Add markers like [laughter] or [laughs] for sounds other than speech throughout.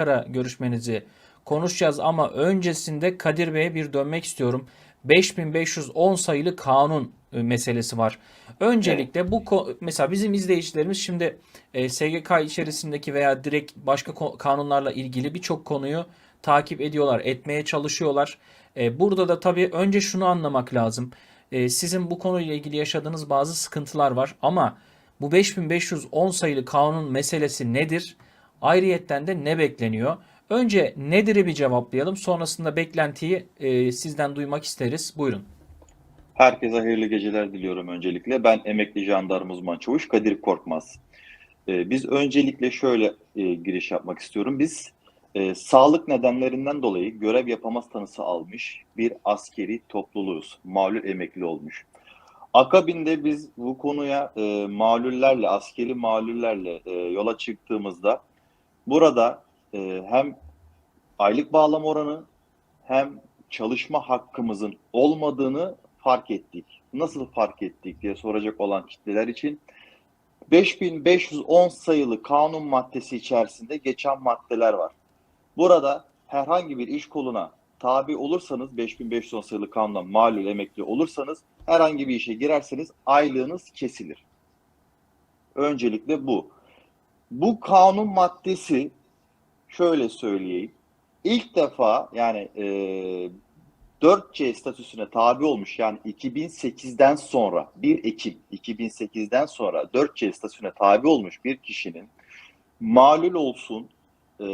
Ankara görüşmenizi konuşacağız ama öncesinde Kadir Bey'e bir dönmek istiyorum. 5510 sayılı kanun e, meselesi var. Öncelikle bu mesela bizim izleyicilerimiz şimdi e, SGK içerisindeki veya direkt başka kanunlarla ilgili birçok konuyu takip ediyorlar, etmeye çalışıyorlar. E, burada da tabii önce şunu anlamak lazım. Sizin bu konuyla ilgili yaşadığınız bazı sıkıntılar var ama bu 5510 sayılı kanun meselesi nedir? Ayrıyetten de ne bekleniyor? Önce nedir'i bir cevaplayalım. Sonrasında beklentiyi e, sizden duymak isteriz. Buyurun. Herkese hayırlı geceler diliyorum öncelikle. Ben emekli jandarma uzman çavuş Kadir Korkmaz. Ee, biz öncelikle şöyle e, giriş yapmak istiyorum. Biz e, sağlık nedenlerinden dolayı görev yapamaz tanısı almış bir askeri topluluğuz. Malul emekli olmuş. Akabinde biz bu konuya e, malullerle, askeri malullerle e, yola çıktığımızda burada e, hem aylık bağlama oranı hem çalışma hakkımızın olmadığını fark ettik. Nasıl fark ettik diye soracak olan kitleler için 5510 sayılı kanun maddesi içerisinde geçen maddeler var. Burada herhangi bir iş koluna tabi olursanız 5510 sayılı kanundan malul emekli olursanız herhangi bir işe girerseniz aylığınız kesilir. Öncelikle bu. Bu kanun maddesi şöyle söyleyeyim. İlk defa yani e, 4C statüsüne tabi olmuş yani 2008'den sonra 1 Ekim 2008'den sonra 4C statüsüne tabi olmuş bir kişinin malul olsun, e,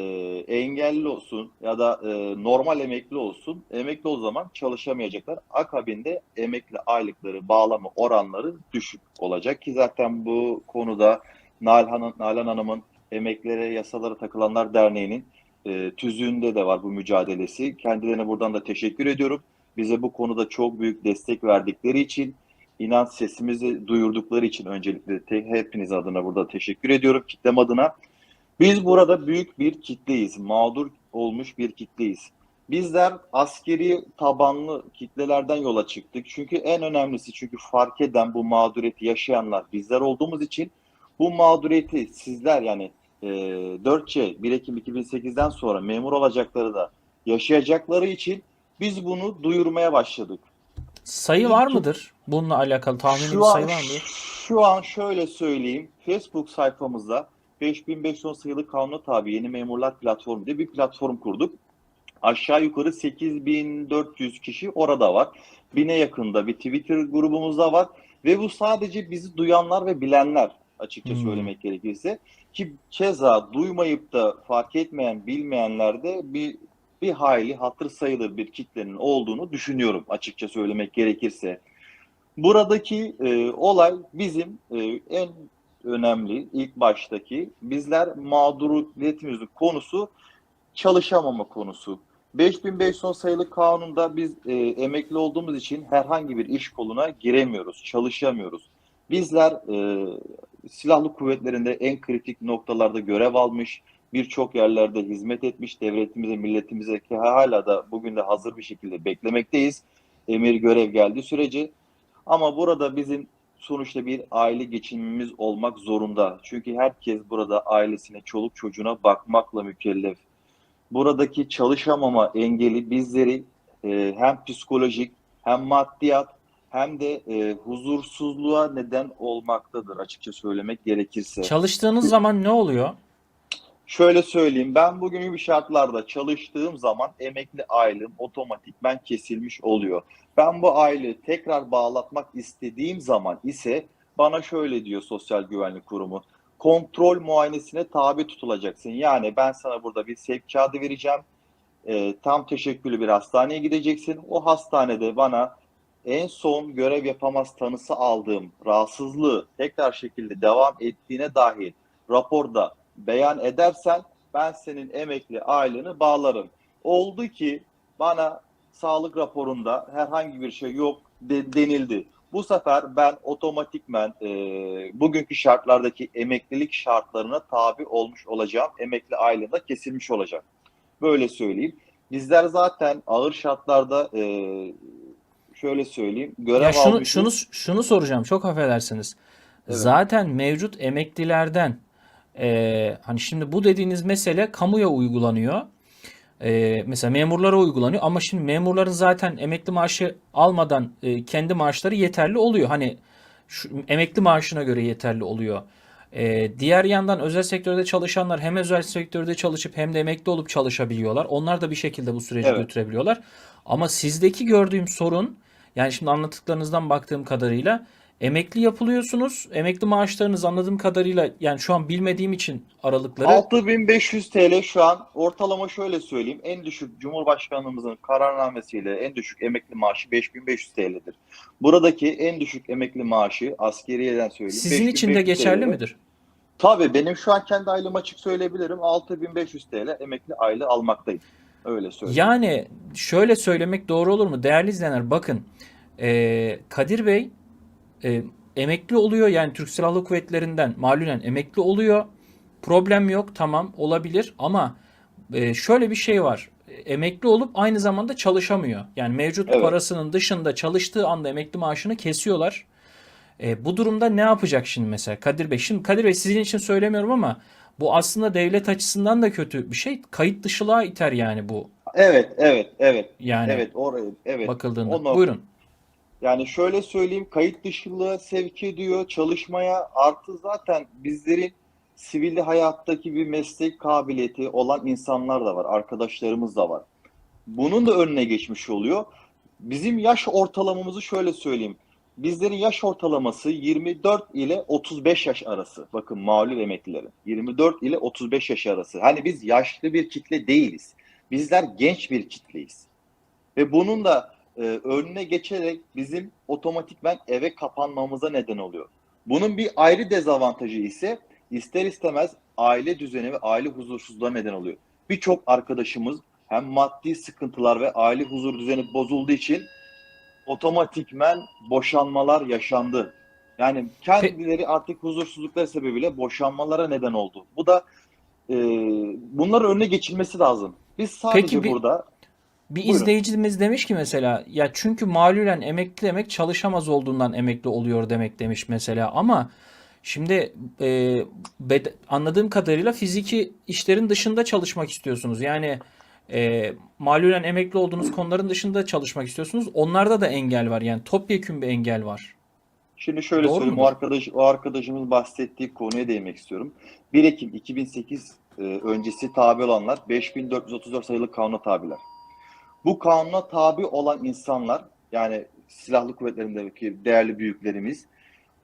engelli olsun ya da e, normal emekli olsun emekli o zaman çalışamayacaklar. Akabinde emekli aylıkları bağlama oranları düşük olacak ki zaten bu konuda Nalan, Hanım'ın Emeklilere Yasalara Takılanlar Derneği'nin e, tüzüğünde de var bu mücadelesi. Kendilerine buradan da teşekkür ediyorum. Bize bu konuda çok büyük destek verdikleri için, inan sesimizi duyurdukları için öncelikle te, hepiniz adına burada teşekkür ediyorum. Kitlem adına. Biz burada büyük bir kitleyiz. Mağdur olmuş bir kitleyiz. Bizler askeri tabanlı kitlelerden yola çıktık. Çünkü en önemlisi çünkü fark eden bu mağduriyeti yaşayanlar bizler olduğumuz için bu mağduriyeti sizler yani e, 4C 1 Ekim 2008'den sonra memur olacakları da yaşayacakları için biz bunu duyurmaya başladık. Sayı var mıdır? Bununla alakalı tahmini bir Şu an, sayı var mıdır? şu an şöyle söyleyeyim. Facebook sayfamızda 5510 sayılı kanuna tabi yeni memurlar platformu diye bir platform kurduk. Aşağı yukarı 8400 kişi orada var. Bine yakında bir Twitter grubumuzda var. Ve bu sadece bizi duyanlar ve bilenler açıkça Hmm. söylemek gerekirse. Ki keza duymayıp da fark etmeyen, bilmeyenler de bir bir hayli hatır sayılır bir kitlenin olduğunu düşünüyorum açıkça söylemek gerekirse. Buradaki e, olay bizim e, en önemli ilk baştaki bizler mağduriyetimizin konusu çalışamama konusu. 5510 sayılı kanunda biz e, emekli olduğumuz için herhangi bir iş koluna giremiyoruz, çalışamıyoruz. Bizler e, silahlı kuvvetlerinde en kritik noktalarda görev almış, birçok yerlerde hizmet etmiş, devletimize, milletimize ki hala da bugün de hazır bir şekilde beklemekteyiz. Emir görev geldiği sürece. Ama burada bizim sonuçta bir aile geçimimiz olmak zorunda. Çünkü herkes burada ailesine, çoluk çocuğuna bakmakla mükellef. Buradaki çalışamama engeli bizleri e, hem psikolojik hem maddiyat hem de e, huzursuzluğa neden olmaktadır açıkça söylemek gerekirse. Çalıştığınız zaman ne oluyor? Şöyle söyleyeyim ben bugün gibi şartlarda çalıştığım zaman emekli aylığım otomatikmen kesilmiş oluyor. Ben bu aylığı tekrar bağlatmak istediğim zaman ise bana şöyle diyor Sosyal Güvenlik Kurumu. Kontrol muayenesine tabi tutulacaksın. Yani ben sana burada bir sevk kağıdı vereceğim. E, tam teşekküllü bir hastaneye gideceksin. O hastanede bana en son görev yapamaz tanısı aldığım rahatsızlığı tekrar şekilde devam ettiğine dair raporda beyan edersen ben senin emekli aylığını bağlarım. Oldu ki bana sağlık raporunda herhangi bir şey yok de, denildi. Bu sefer ben otomatikmen e, bugünkü şartlardaki emeklilik şartlarına tabi olmuş olacağım. Emekli aylığında kesilmiş olacak. Böyle söyleyeyim. Bizler zaten ağır şartlarda e, şöyle söyleyeyim. Görev Ya şunu almışız. şunu şunu soracağım. Çok affedersiniz. Evet. Zaten mevcut emeklilerden Ee, hani şimdi bu dediğiniz mesele kamuya uygulanıyor. Ee, mesela memurlara uygulanıyor ama şimdi memurların zaten emekli maaşı almadan e, kendi maaşları yeterli oluyor. Hani şu, emekli maaşına göre yeterli oluyor. Ee, diğer yandan özel sektörde çalışanlar hem özel sektörde çalışıp hem de emekli olup çalışabiliyorlar. Onlar da bir şekilde bu süreci Evet. götürebiliyorlar. Ama sizdeki gördüğüm sorun yani şimdi anlattıklarınızdan baktığım kadarıyla emekli yapılıyorsunuz. Emekli maaşlarınız anladığım kadarıyla yani şu an bilmediğim için aralıkları 6500 TL şu an ortalama şöyle söyleyeyim. En düşük Cumhurbaşkanımızın kararnamesiyle en düşük emekli maaşı 5500 TL'dir. Buradaki en düşük emekli maaşı askeriyeden söyleyeyim. sizin için de 5500 geçerli TL. midir? Tabii benim şu an kendi aylığım açık söyleyebilirim. 6500 TL emekli aylığı almaktayım. Öyle söyleyeyim. Yani şöyle söylemek doğru olur mu? Değerli izleyenler bakın eee, Kadir Bey e, emekli oluyor yani Türk Silahlı Kuvvetleri'nden malulen emekli oluyor. Problem yok tamam olabilir ama e, şöyle bir şey var. E, Emekli olup aynı zamanda çalışamıyor. Yani mevcut Evet. parasının dışında çalıştığı anda emekli maaşını kesiyorlar. E, bu durumda ne yapacak şimdi mesela Kadir Bey? Şimdi Kadir Bey sizin için söylemiyorum ama bu aslında devlet açısından da kötü bir şey. Kayıt dışılığa iter yani bu. Evet, evet, evet. Yani Evet, oraya, evet. bakıldığında. O nokta- Buyurun. Yani şöyle söyleyeyim, kayıt dışılığa sevk ediyor, çalışmaya artı zaten bizlerin sivil hayattaki bir meslek kabiliyeti olan insanlar da var, arkadaşlarımız da var. Bunun da önüne geçmiş oluyor. Bizim yaş ortalamamızı şöyle söyleyeyim. Bizlerin yaş ortalaması 24 ile 35 yaş arası. Bakın malum emeklilerin. 24 ile 35 yaş arası. Hani biz yaşlı bir kitle değiliz. Bizler genç bir kitleyiz. Ve bunun da e, önüne geçerek bizim otomatikmen eve kapanmamıza neden oluyor. Bunun bir ayrı dezavantajı ise ister istemez aile düzeni ve aile huzursuzluğa neden oluyor. Birçok arkadaşımız hem maddi sıkıntılar ve aile huzur düzeni bozulduğu için otomatikmen boşanmalar yaşandı. Yani kendileri artık huzursuzlukları sebebiyle boşanmalara neden oldu. Bu da e, bunların önüne geçilmesi lazım. Biz sadece Peki bir- burada Bir Buyurun. izleyicimiz demiş ki mesela ya çünkü malulen emekli demek çalışamaz olduğundan emekli oluyor demek demiş mesela ama şimdi e, anladığım kadarıyla fiziki işlerin dışında çalışmak istiyorsunuz. Yani e, malulen emekli olduğunuz konuların dışında çalışmak istiyorsunuz. Onlarda da engel var yani topyekün bir engel var. Şimdi şöyle Doğru söyleyeyim, o arkadaş, o arkadaşımız bahsettiği konuya değinmek istiyorum. 1 Ekim 2008 e, öncesi tabi olanlar 5434 sayılı kanuna tabiler. Bu kanuna tabi olan insanlar, yani silahlı kuvvetlerindeki değerli büyüklerimiz,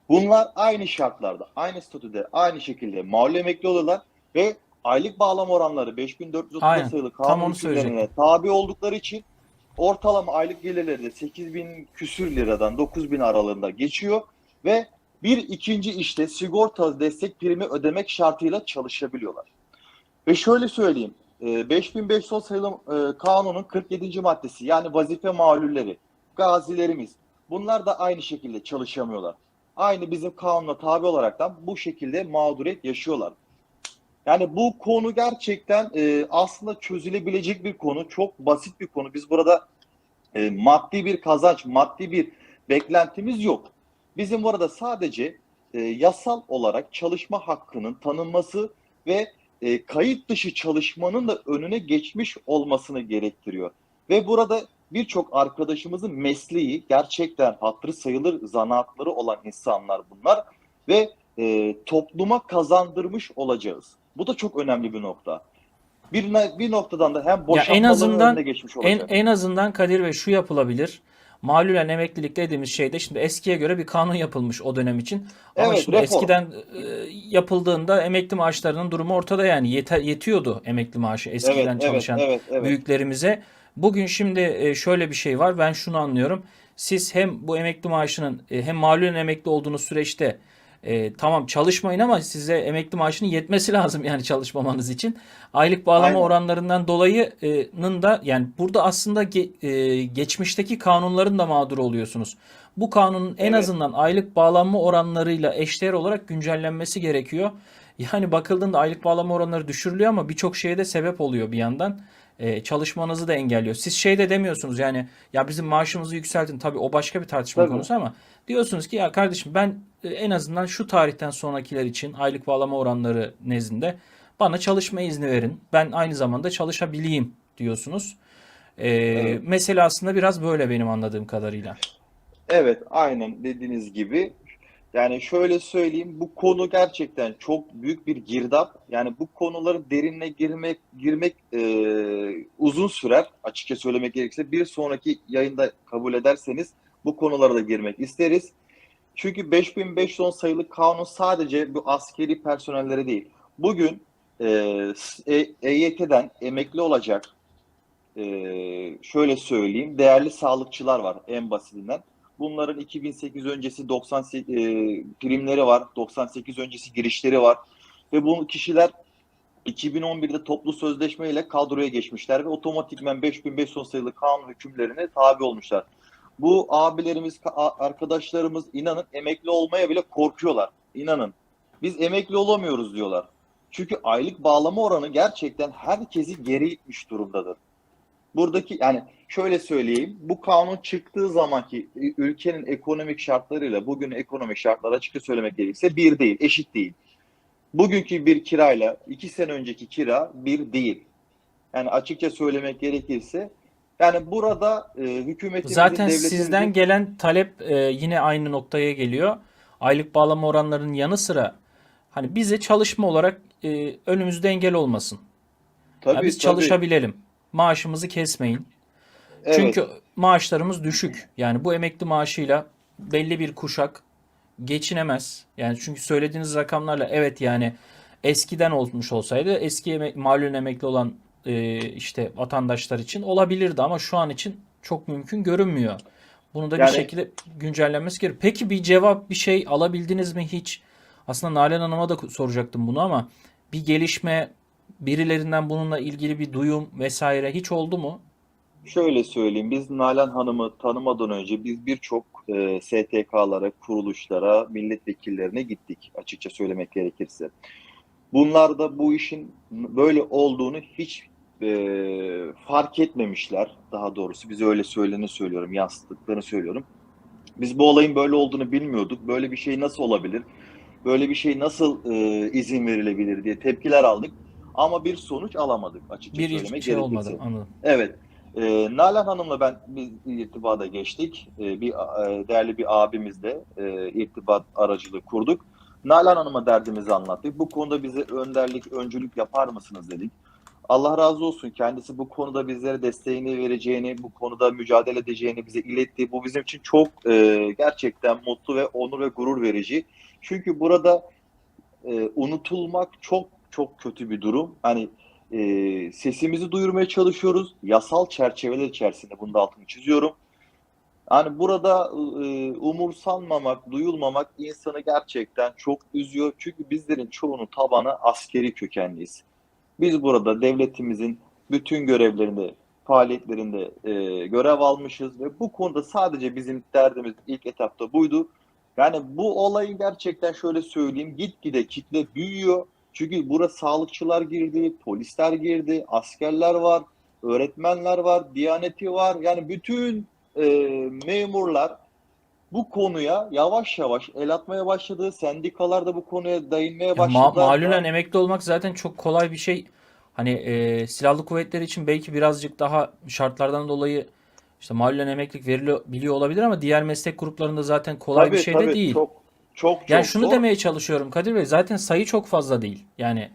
bunlar aynı şartlarda, aynı statüde, aynı şekilde mağlup emekli oluyorlar ve aylık bağlama oranları 5434 Aynen, sayılı tam kanun hükümlerine tabi oldukları için ortalama aylık gelirleri de 8000 küsür liradan 9000 aralığında geçiyor ve bir ikinci işte sigorta destek primi ödemek şartıyla çalışabiliyorlar. Ve şöyle söyleyeyim, e, 5510 sayılı e, kanunun 47. maddesi yani vazife mağlulleri, gazilerimiz bunlar da aynı şekilde çalışamıyorlar. Aynı bizim kanuna tabi olaraktan bu şekilde mağduriyet yaşıyorlar. Yani bu konu gerçekten e, aslında çözülebilecek bir konu. Çok basit bir konu. Biz burada e, maddi bir kazanç, maddi bir beklentimiz yok. Bizim burada sadece e, yasal olarak çalışma hakkının tanınması ve e, kayıt dışı çalışmanın da önüne geçmiş olmasını gerektiriyor. Ve burada birçok arkadaşımızın mesleği gerçekten hatırı sayılır zanaatları olan insanlar bunlar ve e, topluma kazandırmış olacağız. Bu da çok önemli bir nokta. Bir, bir noktadan da hem boşanmaların azından- önüne geçmiş En, olacak. en azından Kadir Bey şu yapılabilir. Malulen emeklilik dediğimiz şeyde şimdi eskiye göre bir kanun yapılmış o dönem için. Ama Evet, şimdi reform. eskiden e, yapıldığında emekli maaşlarının durumu ortada yani yeter, yetiyordu emekli maaşı eskiden evet, çalışan evet, evet. büyüklerimize. Bugün şimdi e, şöyle bir şey var. Ben şunu anlıyorum. Siz hem bu emekli maaşının e, hem malulen emekli olduğunuz süreçte e, tamam çalışmayın ama size emekli maaşının yetmesi [laughs] lazım yani çalışmamanız için. Aylık bağlama Aynen. oranlarından dolayı'nın da yani burada aslında ge- e, geçmişteki kanunların da mağduru oluyorsunuz. Bu kanunun en Evet. azından aylık bağlanma oranlarıyla eşdeğer olarak güncellenmesi gerekiyor. Yani bakıldığında aylık bağlama oranları düşürülüyor ama birçok şeye de sebep oluyor bir yandan. Ee, çalışmanızı da engelliyor. Siz şey de demiyorsunuz yani ya bizim maaşımızı yükseltin. Tabii o başka bir tartışma Tabii. konusu ama diyorsunuz ki ya kardeşim ben e, en azından şu tarihten sonrakiler için aylık bağlama oranları nezdinde bana çalışma izni verin. Ben aynı zamanda çalışabileyim diyorsunuz. Ee, Evet. Mesele aslında biraz böyle benim anladığım kadarıyla. Evet, aynen dediğiniz gibi. Yani şöyle söyleyeyim, bu konu gerçekten çok büyük bir girdap. Yani bu konuların derinine girmek girmek e, uzun sürer. Açıkça söylemek gerekirse bir sonraki yayında kabul ederseniz bu konulara da girmek isteriz. Çünkü 5510 sayılı kanun sadece bu askeri personellere değil. Bugün e, E- EYT'den emekli olacak e, şöyle söyleyeyim değerli sağlıkçılar var en basitinden. Bunların 2008 öncesi 98 e, primleri var, 98 öncesi girişleri var ve bu kişiler 2011'de toplu sözleşme ile kadroya geçmişler ve otomatikmen 5510 sayılı kanun hükümlerine tabi olmuşlar. Bu abilerimiz, ka- arkadaşlarımız inanın emekli olmaya bile korkuyorlar. İnanın. Biz emekli olamıyoruz diyorlar. Çünkü aylık bağlama oranı gerçekten herkesi geri itmiş durumdadır. Buradaki yani şöyle söyleyeyim bu kanun çıktığı zamanki ülkenin ekonomik şartlarıyla bugün ekonomik şartlar açıkça söylemek gerekirse bir değil, eşit değil. Bugünkü bir kirayla iki sene önceki kira bir değil. Yani açıkça söylemek gerekirse yani burada e, hükümetimizin, Zaten devletimizin sizden gelen talep e, yine aynı noktaya geliyor. Aylık bağlama oranlarının yanı sıra hani bize çalışma olarak e, önümüzde engel olmasın. Tabii biz tabii çalışabilelim. Maaşımızı kesmeyin. Evet, Çünkü maaşlarımız düşük. Yani bu emekli maaşıyla belli bir kuşak geçinemez. Yani çünkü söylediğiniz rakamlarla evet yani eskiden olmuş olsaydı eski emek, malum emekli olan e, işte vatandaşlar için olabilirdi ama şu an için çok mümkün görünmüyor. Bunu da bir Yani- şekilde güncellenmesi gerekiyor. Peki bir cevap bir şey alabildiniz mi hiç? Aslında Nalan Hanım'a da soracaktım bunu ama bir gelişme birilerinden bununla ilgili bir duyum vesaire hiç oldu mu? Şöyle söyleyeyim, biz Nalan Hanım'ı tanımadan önce biz birçok e, STK'lara, kuruluşlara, milletvekillerine gittik açıkça söylemek gerekirse. Bunlar da bu işin böyle olduğunu hiç e, fark etmemişler. Daha doğrusu bize öyle söyleni söylüyorum, yansıttıklarını söylüyorum. Biz bu olayın böyle olduğunu bilmiyorduk. Böyle bir şey nasıl olabilir? Böyle bir şey nasıl e, izin verilebilir diye tepkiler aldık. Ama bir sonuç alamadık açıkça Bir söylemek şey gerekirse. olmadı anladım. Evet. Ee, Nalan Hanım'la ben bir irtibata geçtik. Ee, bir e, değerli bir abimizle e, irtibat aracılığı kurduk. Nalan Hanım'a derdimizi anlattık. Bu konuda bize önderlik, öncülük yapar mısınız dedik. Allah razı olsun kendisi bu konuda bizlere desteğini vereceğini, bu konuda mücadele edeceğini bize iletti. Bu bizim için çok e, gerçekten mutlu ve onur ve gurur verici. Çünkü burada e, unutulmak çok çok kötü bir durum. Hani e, sesimizi duyurmaya çalışıyoruz. Yasal çerçeveler içerisinde bunu da altını çiziyorum. Yani burada e, umursanmamak, duyulmamak insanı gerçekten çok üzüyor. Çünkü bizlerin çoğunun tabanı askeri kökenliyiz. Biz burada devletimizin bütün görevlerinde, faaliyetlerinde e, görev almışız ve bu konuda sadece bizim derdimiz ilk etapta buydu. Yani bu olayı gerçekten şöyle söyleyeyim, gitgide kitle büyüyor. Çünkü buraya sağlıkçılar girdi, polisler girdi, askerler var, öğretmenler var, diyaneti var. Yani bütün e, memurlar bu konuya yavaş yavaş el atmaya başladı. Sendikalar da bu konuya değinmeye Ya ma- malulen emekli olmak zaten çok kolay bir şey. Hani e, silahlı kuvvetler için belki birazcık daha şartlardan dolayı işte malulen emeklilik veriliyor olabilir ama diğer meslek gruplarında zaten kolay bir Tabii, şey de tabii, değil. Çok çok Yani çok şunu zor. demeye çalışıyorum Kadir Bey zaten sayı çok fazla değil. Yani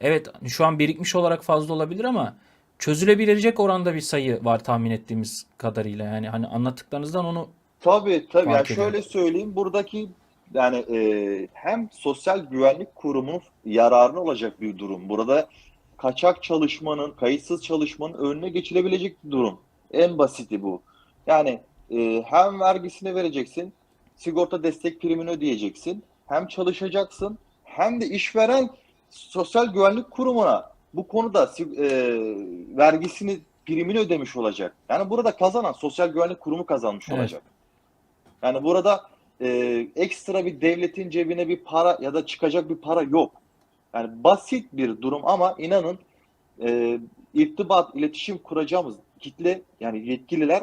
evet şu an birikmiş olarak fazla olabilir ama çözülebilecek oranda bir sayı var tahmin ettiğimiz kadarıyla. Yani hani anlattıklarınızdan onu Tabii tabii. Yani şöyle söyleyeyim. Buradaki yani e, hem Sosyal Güvenlik Kurumu'nun yararına olacak bir durum. Burada kaçak çalışmanın, kayıtsız çalışmanın önüne geçilebilecek bir durum. En basiti bu. Yani e, hem vergisini vereceksin, sigorta destek primini ödeyeceksin, hem çalışacaksın, hem de işveren Sosyal Güvenlik Kurumu'na bu konuda e, vergisini, primini ödemiş olacak. Yani burada kazanan Sosyal Güvenlik Kurumu kazanmış Evet. olacak. Yani burada e, ekstra bir devletin cebine bir para ya da çıkacak bir para yok. Yani basit bir durum ama inanın e, irtibat, iletişim kuracağımız kitle yani yetkililer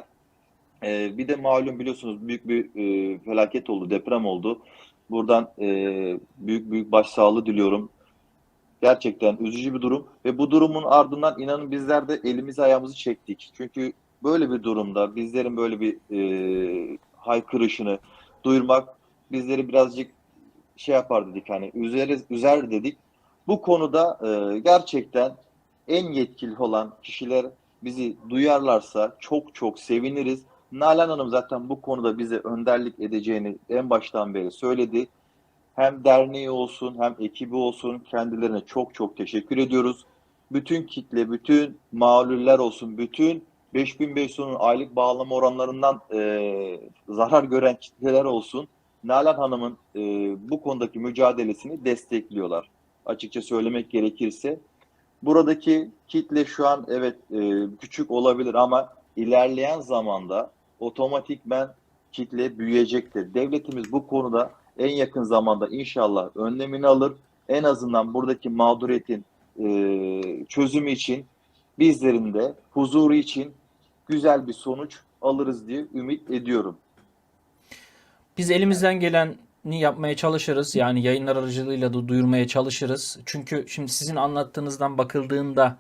e, bir de malum biliyorsunuz büyük bir e, felaket oldu, deprem oldu. Buradan e, büyük büyük başsağlığı diliyorum. Gerçekten üzücü bir durum ve bu durumun ardından inanın bizler de elimizi ayağımızı çektik. Çünkü böyle bir durumda bizlerin böyle bir e, haykırışını duyurmak bizleri birazcık şey yapar dedik hani üzeriz, üzer dedik. Bu konuda e, gerçekten en yetkili olan kişiler bizi duyarlarsa çok çok seviniriz. Nalan Hanım zaten bu konuda bize önderlik edeceğini en baştan beri söyledi. Hem derneği olsun hem ekibi olsun kendilerine çok çok teşekkür ediyoruz. Bütün kitle, bütün mağluller olsun, bütün 5500'ün aylık bağlama oranlarından e, zarar gören kitleler olsun. Nalan Hanım'ın e, bu konudaki mücadelesini destekliyorlar. Açıkça söylemek gerekirse. Buradaki kitle şu an evet e, küçük olabilir ama ilerleyen zamanda otomatikmen kitle büyüyecektir. Devletimiz bu konuda en yakın zamanda inşallah önlemini alır. En azından buradaki mağduriyetin e, çözümü için bizlerin de huzuru için güzel bir sonuç alırız diye ümit ediyorum. Biz elimizden geleni yapmaya çalışırız. Yani yayınlar aracılığıyla da duyurmaya çalışırız. Çünkü şimdi sizin anlattığınızdan bakıldığında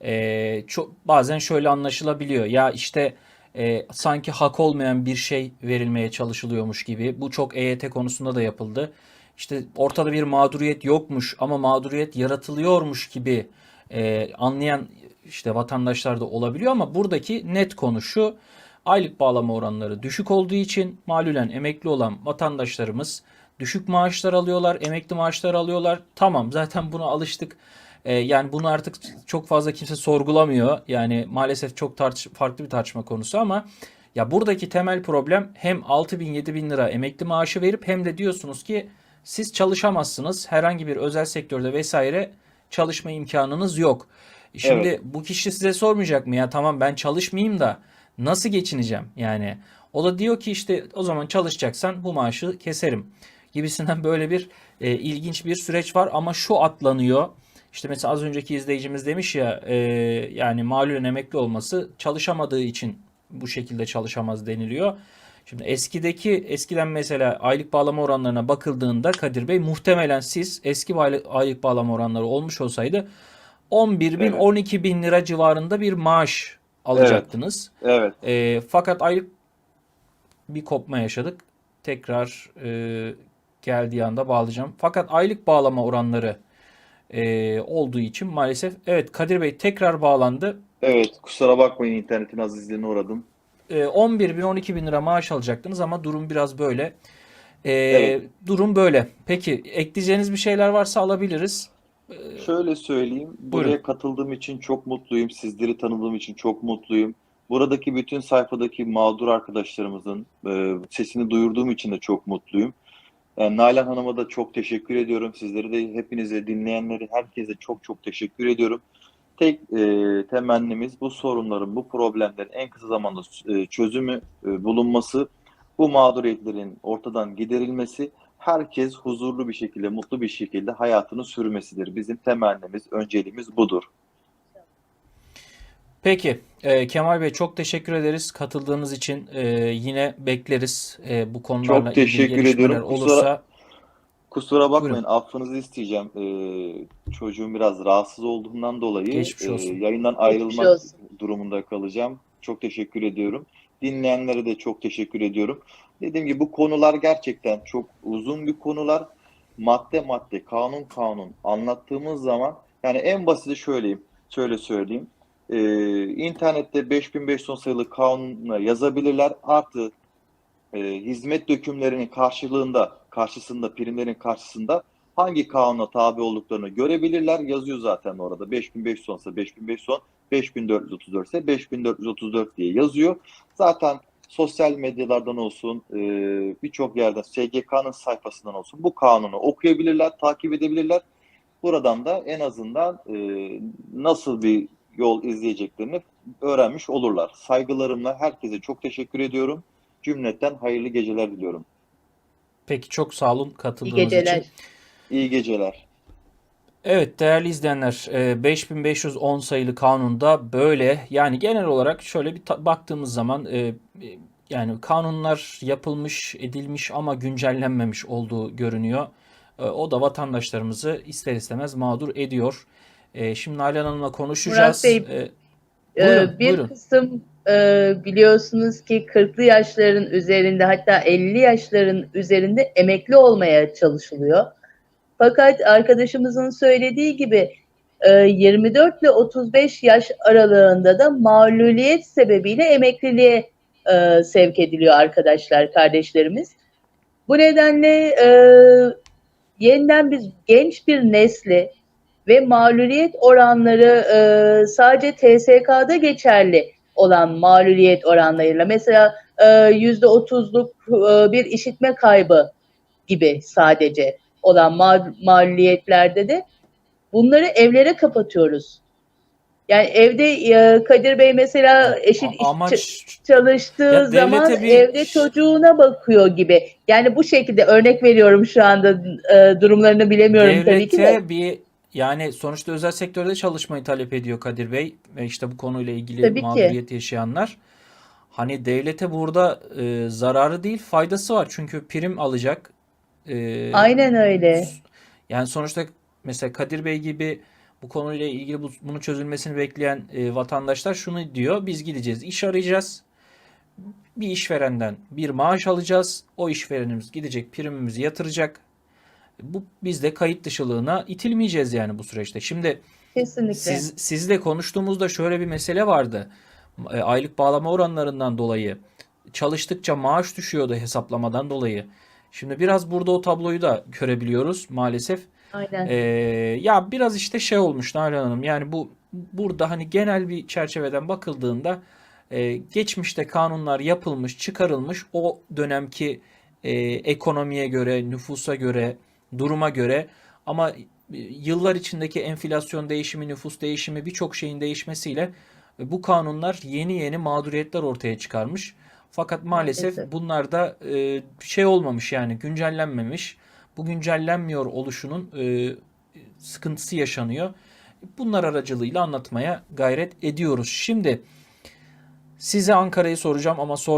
e, çok bazen şöyle anlaşılabiliyor. Ya işte e, sanki hak olmayan bir şey verilmeye çalışılıyormuş gibi. Bu çok EYT konusunda da yapıldı. İşte ortada bir mağduriyet yokmuş ama mağduriyet yaratılıyormuş gibi e, anlayan işte vatandaşlar da olabiliyor ama buradaki net konu şu. Aylık bağlama oranları düşük olduğu için malulen emekli olan vatandaşlarımız düşük maaşlar alıyorlar, emekli maaşlar alıyorlar. Tamam zaten buna alıştık. Ee, yani bunu artık çok fazla kimse sorgulamıyor. Yani maalesef çok tartış farklı bir tartışma konusu ama ya buradaki temel problem hem 6 bin 7 bin lira emekli maaşı verip hem de diyorsunuz ki siz çalışamazsınız. Herhangi bir özel sektörde vesaire çalışma imkanınız yok. Şimdi Evet. bu kişi size sormayacak mı ya tamam ben çalışmayayım da nasıl geçineceğim yani. O da diyor ki işte o zaman çalışacaksan bu maaşı keserim gibisinden böyle bir e, ilginç bir süreç var ama şu atlanıyor. İşte mesela az önceki izleyicimiz demiş ya e, yani malulen emekli olması çalışamadığı için bu şekilde çalışamaz deniliyor. Şimdi eskideki eskiden mesela aylık bağlama oranlarına bakıldığında Kadir Bey muhtemelen siz eski aylık, bağlama oranları olmuş olsaydı 11 bin Evet. 12 bin lira civarında bir maaş alacaktınız. Evet. E, fakat aylık bir kopma yaşadık. Tekrar e, geldiği anda bağlayacağım. Fakat aylık bağlama oranları e, olduğu için maalesef evet Kadir Bey tekrar bağlandı. Evet. Kusura bakmayın internetin azizliğine uğradım. E, 11 bin 12 bin lira maaş alacaktınız ama durum biraz böyle. E, Evet. durum böyle. Peki ekleyeceğiniz bir şeyler varsa alabiliriz. Şöyle söyleyeyim. Buraya Buyurun. katıldığım için çok mutluyum. Sizleri tanıdığım için çok mutluyum. Buradaki bütün sayfadaki mağdur arkadaşlarımızın e, sesini duyurduğum için de çok mutluyum. Yani Nalan Hanım'a da çok teşekkür ediyorum. Sizleri de hepinize, dinleyenleri, herkese çok çok teşekkür ediyorum. Tek e, temennimiz bu sorunların, bu problemlerin en kısa zamanda e, çözümü e, bulunması, bu mağduriyetlerin ortadan giderilmesi, herkes huzurlu bir şekilde, mutlu bir şekilde hayatını sürmesidir. Bizim temennimiz, önceliğimiz budur. Peki e, Kemal Bey çok teşekkür ederiz katıldığınız için. E, yine bekleriz e, bu konularla Çok teşekkür ilgili ediyorum. Kusura- olursa. Kusura bakmayın, Buyurun. affınızı isteyeceğim. Ee, çocuğum biraz rahatsız olduğundan dolayı Geçmiş e, yayından Geçmiş ayrılmak olsun. durumunda kalacağım. Çok teşekkür ediyorum. Dinleyenlere de çok teşekkür ediyorum. Dediğim gibi bu konular gerçekten çok uzun bir konular. Madde madde, kanun kanun anlattığımız zaman yani en basiti şöyleyim, şöyle söyleyeyim. Ee, internette 5510 sayılı kanuna yazabilirler. Artı e, hizmet dökümlerinin karşılığında, karşısında, primlerin karşısında hangi kanuna tabi olduklarını görebilirler. Yazıyor zaten orada. 5510 ise 5510, 5434 ise 5434 diye yazıyor. Zaten sosyal medyalardan olsun, e, birçok yerden, SGK'nın sayfasından olsun bu kanunu okuyabilirler, takip edebilirler. Buradan da en azından e, nasıl bir yol izleyeceklerini öğrenmiş olurlar. Saygılarımla herkese çok teşekkür ediyorum. Cümleten hayırlı geceler diliyorum. Peki çok sağ olun İyi katıldığınız geceler. için. İyi geceler. Evet değerli izleyenler e, 5510 sayılı kanunda böyle yani genel olarak şöyle bir ta- baktığımız zaman e, e, yani kanunlar yapılmış edilmiş ama güncellenmemiş olduğu görünüyor. E, O da vatandaşlarımızı ister istemez mağdur ediyor. E, Şimdi Nalan Hanım'la konuşacağız. Bey, E, Ee, Buyurun, bir buyurun. kısım e, biliyorsunuz ki 40'lı yaşların üzerinde hatta 50 yaşların üzerinde emekli olmaya çalışılıyor. Fakat arkadaşımızın söylediği gibi e, 24 ile 35 yaş aralığında da mağluliyet sebebiyle emekliliğe e, sevk ediliyor arkadaşlar, kardeşlerimiz. Bu nedenle e, yeniden biz genç bir nesli ve mağluliyet oranları e, sadece TSK'da geçerli olan mağluliyet oranlarıyla mesela e, yüzde otuzluk e, bir işitme kaybı gibi sadece olan ma- mağluliyetlerde de bunları evlere kapatıyoruz. Yani evde e, Kadir Bey mesela eşit a- amaç çalıştığı devlete zaman bir- evde çocuğuna bakıyor gibi. Yani bu şekilde örnek veriyorum şu anda e, durumlarını bilemiyorum tabii ki de. Devlete bir yani sonuçta özel sektörde çalışmayı talep ediyor Kadir Bey ve işte bu konuyla ilgili Tabii ki. mağduriyet yaşayanlar. Hani devlete burada e, zararı değil faydası var çünkü prim alacak. E, Aynen öyle. yani sonuçta mesela Kadir Bey gibi bu konuyla ilgili bu, bunun çözülmesini bekleyen e, vatandaşlar şunu diyor. Biz gideceğiz, iş arayacağız. Bir işverenden bir maaş alacağız. O işverenimiz gidecek primimizi yatıracak. Bu biz de kayıt dışılığına itilmeyeceğiz yani bu süreçte. Şimdi Kesinlikle. siz sizle konuştuğumuzda şöyle bir mesele vardı. E, Aylık bağlama oranlarından dolayı çalıştıkça maaş düşüyordu hesaplamadan dolayı. Şimdi biraz burada o tabloyu da görebiliyoruz maalesef. Aynen. Ee, ya biraz işte şey olmuş Nalan Hanım yani bu burada hani genel bir çerçeveden bakıldığında e, geçmişte kanunlar yapılmış, çıkarılmış o dönemki e, ekonomiye göre, nüfusa göre, duruma göre ama e, yıllar içindeki enflasyon değişimi, nüfus değişimi birçok şeyin değişmesiyle e, bu kanunlar yeni yeni mağduriyetler ortaya çıkarmış. Fakat maalesef Maalesef. bunlar da e, şey olmamış yani güncellenmemiş. Bu güncellenmiyor oluşunun e, sıkıntısı yaşanıyor. Bunlar aracılığıyla anlatmaya gayret ediyoruz. Şimdi size Ankara'yı soracağım ama sor